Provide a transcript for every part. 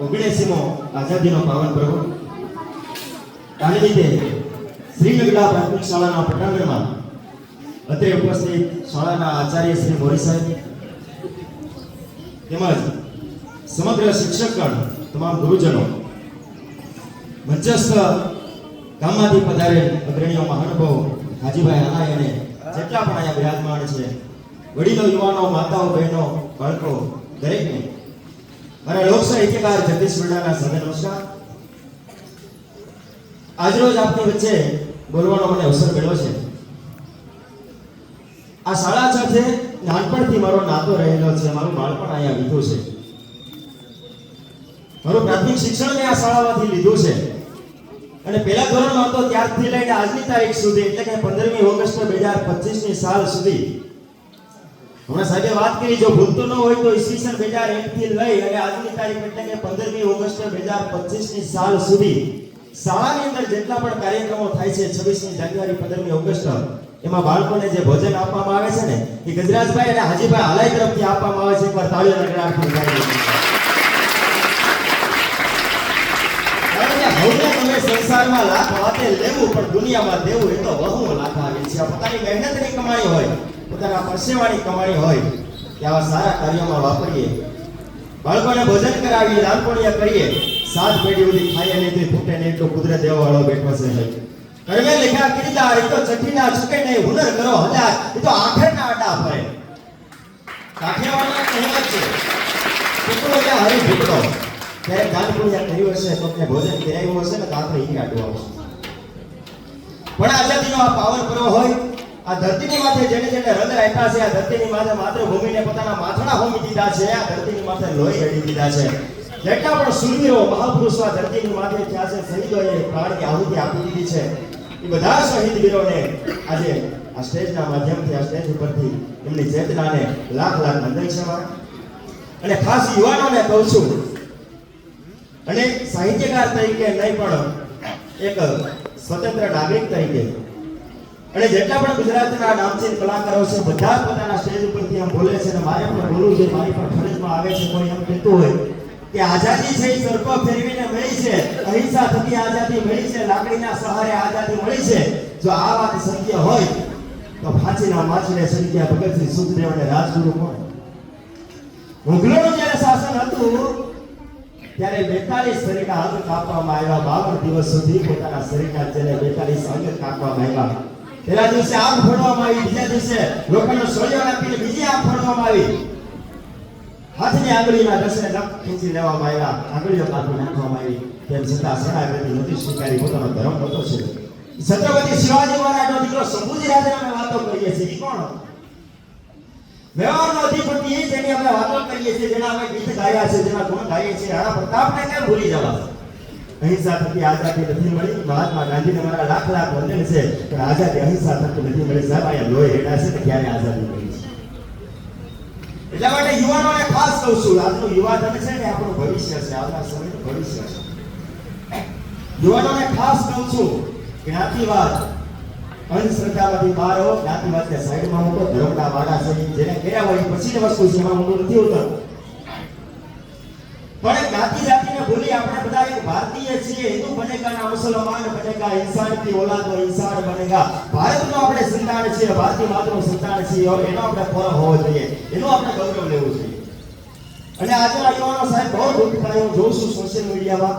ઓગણએસીમો આઝાદીનો પાવન પર્વ આને લીધે શ્રીનગડા પ્રાથમિક શાળાના પટાંગણમાં અત્રે ઉપસ્થિત શાળાના આચાર્ય શ્રી મોરી સાહેબ તેમજ સમગ્ર શિક્ષકગણ, તમામ ગુરુજનો મંચસ્થ ગામમાંથી પધારેલ અગ્રણીઓ મહાનુભાવો, હાજીભાઈ આનાય અને જેટલા પણ અહીંયા બિરાજમાન છે, વડીલો, યુવાનો, માતાઓ, બહેનો, બાળકો, દરેકને મારા લોક સાહિત્યકાર જગદીશ બિરડાના સાથે નમસ્કાર. આજરોજ આપની વચ્ચે બોલવાનો મને અવસર મળ્યો છે. આ શાળા સાથે નાનપણથી મારો નાતો રહેલો છે, મારું બાળપણ અહીંયા વીત્યું છે. મારું પ્રાથમિક શિક્ષણ મેં આ શાળામાંથી લીધું છે. અને પહેલા ધોરણમાં હતો ત્યારથી લઈને આજની તારીખ સુધી, એટલે કે પંદરમી ઓગસ્ટ બે હજાર પચીસની સાલ સુધી હમણાં સાહેબે વાત કરી, જો ભૂલતું ન હોય તો ઈસવીસન બે હજાર એક થી લઈ અને આજની તારીખ એટલે કે પંદરમી ઓગસ્ટ બે હજાર પચીસની સાલ સુધી શાળાની અંદર જેટલા પણ કાર્યક્રમો થાય છે, છવ્વીસમી જાન્યુઆરી, પંદરમી ઓગસ્ટ, એમાં બાળકોને જે ભોજન આપવામાં આવે છે ને, એ ગજરાજભાઈ અને હાજીભાઈ હાલાઈ તરફથી આપવામાં આવે છે. એકવાર તાળીઓ હવે તમે સંસારમાં લાખ વાતે લેવું, પણ દુનિયામાં દેવું એ તો બહુ લાખ આવે છે. પોતાની મહેનતની કમાણી હોય, પોતાના પરસેવાની કમાણી હોય, કે આવા સારા કાર્યોમાં વાપરીએ. બાળકોને ભોજન કરાવીએ નાનપણીયા કરીએ સાત પેઢી સુધી ખાઈએ નહીં તો ફૂટે નહીં, એટલો કુદરત દેવા વાળો બેઠો છે કરવે લેખા કિરદાર એ તો ચઠ્ઠીના છૂટે નહીં, હુનર કરો હજાર એ તો આખરના આડા ફરે કાઠિયાવાડના કહેવત છે ટુકડો ત્યાં હરી ભૂકડો ત્યારે ગાનપુરિયા કર્યું હશે કોકને ભોજન કરાવ્યું હશે ને, તો ઈ કાઢવું આવશે પણ આઝાદીનો આ પાવર પર્વ હોય, આ ધરતીની માથે જેને જેને રંગ રાખ્યા છે, આ ધરતીની માથે માતૃભૂમિને પોતાના માથડા હોમી દીધા છે, આ ધરતીની માથે લોહી રેડી દીધા છે. જેટલા પણ સુરવીરો, મહાપુરુષો આ ધરતીની માથે થયા છે, શહીદોએ પ્રાણની આહુતિ આપી દીધી છે. એ બધા શહીદ વીરોને આજે આ સ્ટેજના માધ્યમથી, આ સ્ટેજ ઉપરથી એમની ચેતનાને લાખ લાખ વંદન છે અને ખાસ યુવાનોને કહું છું અને સાહિત્યકાર તરીકે નહીં પણ એક સ્વતંત્ર નાગરિક તરીકે. અને જેટલા પણ ગુજરાતના નામચીન કલાકારો છે, બધા પોતાના સ્ટેજ ઉપરથી આમ બોલે છે અને મારે પણ બોલવું છે, મારી પણ ફરજમાં આવે છે, કોઈ એમ કહેતું હોય કે આઝાદી છે, એ સરકો ફેરવીને મળી છે, અહિંસા થકી આઝાદી મળી છે, લાકડીના સહારે આઝાદી મળી છે. જો આ વાત સત્ય હોય, તો ફાંચીના માછીને સંખ્યા ભગતસિંહ સુખદેવ અને રાજગુરુ કોણ? મુઘલોનું જ્યારે શાસન હતું ત્યારે બેતાલીસ શરીરના અંગ કાપવામાં આવ્યા. બાવન દિવસ સુધી પોતાના શરીરના જેને બેતાલીસ અંગ કાપવામાં આવ્યા. પેલા દિવસે આગ ફોડવામાં આવી, બીજા દિવસે લોકોનો સોળિયો આપીને બીજી આગ ફોડવામાં આવી. હાથની આંગળીના દસને નખ ખેંચી લેવામાં આવ્યા. આંગળીઓ કાપી નાખવામાં આવી. તેમ છતાં શરણાગતિ નથી સ્વીકારી. પોતાનો ધર્મ હતો છે. છત્રપતિ શિવાજી મહારાજનો દીકરો શંભુજી રાજાને વાતો કરીએ છીએ. કોણ? વ્યવહારનો અધિપતિ આપણે વાતો કરીએ છીએ, જેના આપણે ગીત ગાયા છે, જેના ગુણ ગાઈએ છીએ ભૂલી જવા? અહિંસા થકી આઝાદી નથી મળી. મહાત્મા ગાંધીને મારા લાખ લાખ વંદન છે, પણ આઝાદી અહિંસા થકી નથી મળી. સાહેબ, અહીંયા લોહી રેડા છે કે ક્યારે આઝાદી મળી? એટલા માટે યુવાનોને ખાસ કહું છું, આજનું યુવાધન છે ને, આપણું ભવિષ્ય છે, આવનાર સમયનું ભવિષ્ય છે. યુવાનોને ખાસ કહું છું જ્ઞાતિવાદ અંધશ્રદ્ધામાંથી બહાર હો જ્ઞાતિવાદને સાઈડમાં મૂકો ધર્મના વાડા સહી જેને કર્યા હોય પછી વસ્તુ છે એમાં હું નથી ઉતરતો. પણ જ્ઞાતિ જાતિને ભૂલી આપણે બધા એક ભારતીય છીએ, હિન્દુ બનેગા મુસલમાન બનેગા ઇન્સાન કી ઓલાદ ઓ ઇન્સાન બનેગા. ભારતનો આપણે સંતાન છીએ, ભારતીય માતૃ સંતાન છીએ એનો આપણે ગૌરવ હોવો જોઈએ, એનું આપણે ગૌરવ લેવું જોઈએ. અને આજના યુવાનો સાહેબ બહુ દુઃખ થાય, હું જોઉં છું સોશિયલ મીડિયામાં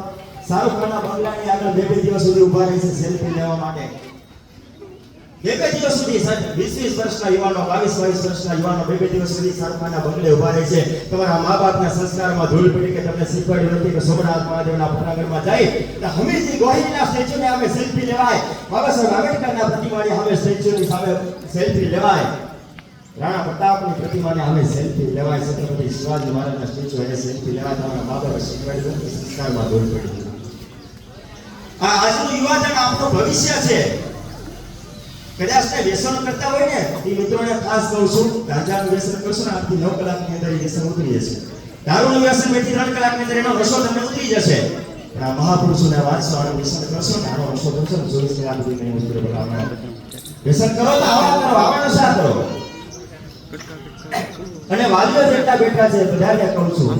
શાહરૂખ ખાનના બંગલાની આગળ બે બે દિવસ સુધી ઊભા રહે છે, સેલ્ફી લેવા માટે. બે બે દિવસ સુધી વીસ વીસ વર્ષના યુવાનો બાવીસ બાવીસ વર્ષના યુવાનો બે બે દિવસ સુધી સરખાના બંગલે ઊભા રહે છે. તમારા મા બાપના સંસ્કારમાં ધૂળ પડી કે તમને શીખવાડ્યું નથી કે સોમનાથ મહાદેવના પટાગઢમાં જાય હમીરજી ગોહિલના સ્ટેચ્યુને અમે સેલ્ફી લેવાય. બાબા સાહેબ, આંબેડકરના પ્રતિમાની સામે સ્ટેચ્યુની સામે સેલ્ફી લેવાય. રાણા પ્રતાપની પ્રતિમાને સામે સેલ્ફી લેવાય. છત્રપતિ શિવાજી મહારાજના સ્ટેચ્યુ એને સેલ્ફી લેવાય. તમારા મા બાપે શીખવાડ્યું સંસ્કારમાં ધૂળ પડી. આ આજનું યુવાધન આપણું ભવિષ્ય છે. કદાચ તે વ્યસન કરતા હોય ને, એ મિત્રોને ખાસ કહું છું ગાંજાનું વ્યસન કરશો ને આજથી નવ કલાકની અંદર વ્યસન ઉતરી જશે. દારૂનું વ્યસન બેથી ત્રણ કલાકની અંદર એનો રસો તમને ઉતરી જશે. આ મહાપુરુષોને વાંચશો આનું વ્યસન કરશો ને, આનો રસો કરશો ને ચોવીસ આ સુધી નહીં ઉતરે બરાબર વ્યસન કરો તો આવા કરો, આવા નશા કરો. અને વાલીઓ જેટલા બેઠા છે, બધાને કહું છું,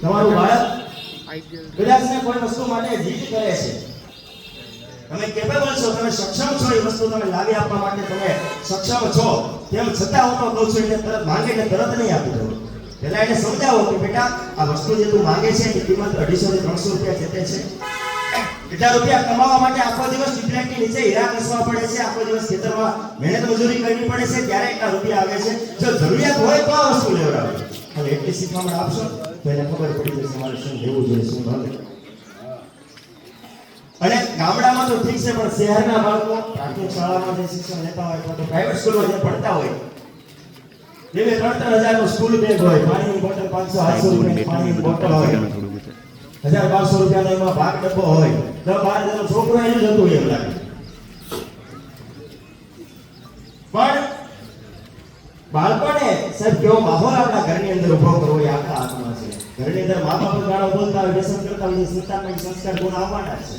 તમારું બાળક કદાચ ને કોઈ વસ્તુ માટે જીદ કરે છે તમે કેપેબલ છો, તમે સક્ષમ છો એ વસ્તુ તમે લાવી આપવા માટે, તમે સક્ષમ છો. તેમ છતાં હું તો કહું છું, એટલે તરત માંગે એટલે તરત નહીં આપી દઉં. પહેલાં એને સમજાવો કે, બેટા, આ વસ્તુ જે તું માંગે છે એની કિંમત અઢીસો થી ત્રણસો રૂપિયા જેતે છે. એટલા રૂપિયા કમાવા માટે આખો દિવસ ટ્યુબલાઇટની નીચે હીરા ઘસવા પડે છે, આખો દિવસ ખેતરમાં મહેનત મજૂરી કરવી પડે છે, ત્યારે એટલા રૂપિયા આવે છે. જો જરૂરિયાત હોય તો આ વસ્તુ લેવડાવે. હવે એટલી શીખવામાં આપશો તો એને ખબર પડી જશે મારે શું લેવું જોઈએ, શું ન લેવું. અને ગામડામાં તો ઠીક છે પણ શહેરના બાળકો પ્રાથમિક શાળામાં જે શિક્ષણ લેતા હોય અથવા તો પ્રાઇવેટ સ્કૂલમાં જે પડતા હોય બે ત્રણ ત્રણ હજારનું સ્કૂલ બેગ હોય. પાણીની બોટલ પાંચસો આઠસો રૂપિયાની પાણીની બોટલ હોય. હજાર બારસો રૂપિયાનો એમાં ભાગ ડબ્બો હોય. તો બાર હજારનો છોકરો એને જતું હોય એમ લાગે. પણ બાળકોને સાહેબ કેવો માહોલ આપણા ઘરની અંદર ઊભો કરવો એ આપણા હાથમાં છે. ઘરની અંદર મા બાપ ગાળો બોલતા હોય વ્યસન કરતા હોય એ સંસ્કાર ગુણ આવવાના છે.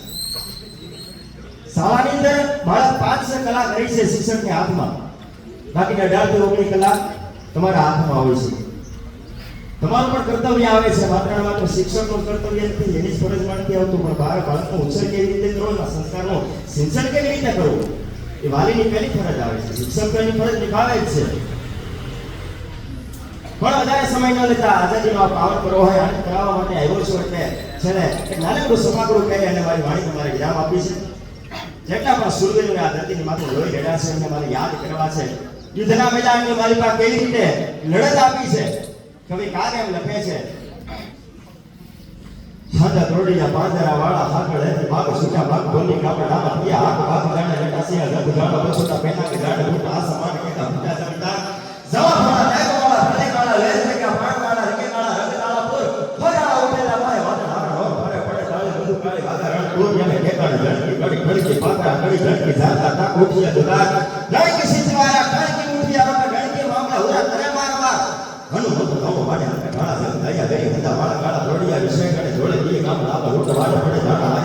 શાળાની અંદર બાળક પાંચ છ કલાક રહી છે શિક્ષકની હાથમાં. બાકીના અઢારથી ઓગણીસ કલાક તમારા હાથમાં આવે છે. તમારું પણ કર્તવ્ય આવે છે. માત્ર ને માત્ર શિક્ષકનું કર્તવ્ય નથી એની જ ફરજમાં નથી આવતું પણ બાર બાળકનો ઉછેર કેવી રીતે કરો એના સંસ્કારનું સિંચન કેવી રીતે કરવું? એ વાલીની પહેલી ફરજ આવે છે. શિક્ષક એની ફરજ નિભાવે જ છે. પણ વધારે સમય ન લેતા આઝાદીનો આ પાવન કરવો હોય આને કરાવવા માટે આવ્યો છું. એટલે છે ને એક નાનકડું સભાગૃહ કહી અને મારી વાણી તમારે વિરામ આપી છે જેટલા પણ સુરવીરોને આ ધરતીની માથે લોહી રેડ્યા છે એમને મારે યાદ કરવા છે. યુદ્ધના મેદાનની મારી પાસે કેવી રીતે લડત આપી છે? કવિ કાગ એમ લખે છે, હાથા તોડીયા પાંજરા વાળા હાથ હે ભાગ સુટા ભાગ બોલી કાપડા પિયા હાથ ભાગ જાણે રેટા સિયા જગ ગાડા બસુતા પેના કે યમે ઠેકાણે ઝડકી કડી કડી પાકરા કડી ઝડકી જાતા તા કોઠિયા દુદાર ગણકી સિંચવાયા ગણકી ઉઠિયા રોકા ગણકી મામલા હુરા તરે મારવા ઘણું બધું નવો વાડે જંગ દયા ગઈ હતા વાળા કાળા રોડિયા વિષય કડે જોડે દી કામ લાવા રોટ વાડે